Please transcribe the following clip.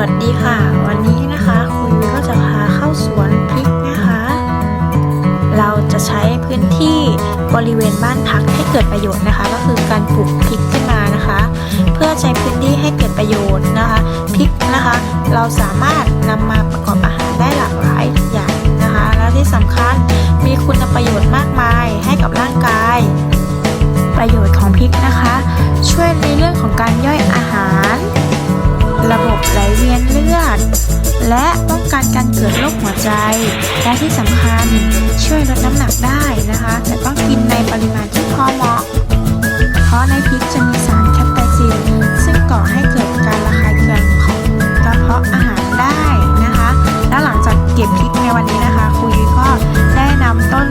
วัสดีค่ะ วันนี้นะคะคุณก็จะพาเข้าสวนพริกนะคะ เราจะใช้พื้นที่บริเวณบ้านพักให้เกิดประโยชน์นะคะ ก็คือการปลูกพริกขึ้นมานะคะ เพื่อใช้พื้นที่ให้เกิดประโยชน์นะคะพริกนะคะ เราสามารถนำมาประกอบอาหารได้หลากหลายอย่างนะคะ และที่สำคัญมีคุณประโยชน์มากมายให้กับร่างกาย ประโยชน์ของพริกนะคะ ช่วยในเรื่องของการ นเลือด และป้องกันการเกิดโรคหัวใจ และที่สำคัญช่วยลดน้ำหนักได้นะคะ แต่ต้องกินในปริมาณที่พอเหมาะ เพราะในพริกจะมีสารแคปไตซินซึ่งก่อให้เกิดการระคายเคืองของกระเพาะอาหารได้นะคะ และหลังจากเก็บพริกในวันนี้นะคะคุยก็ได้นำต้น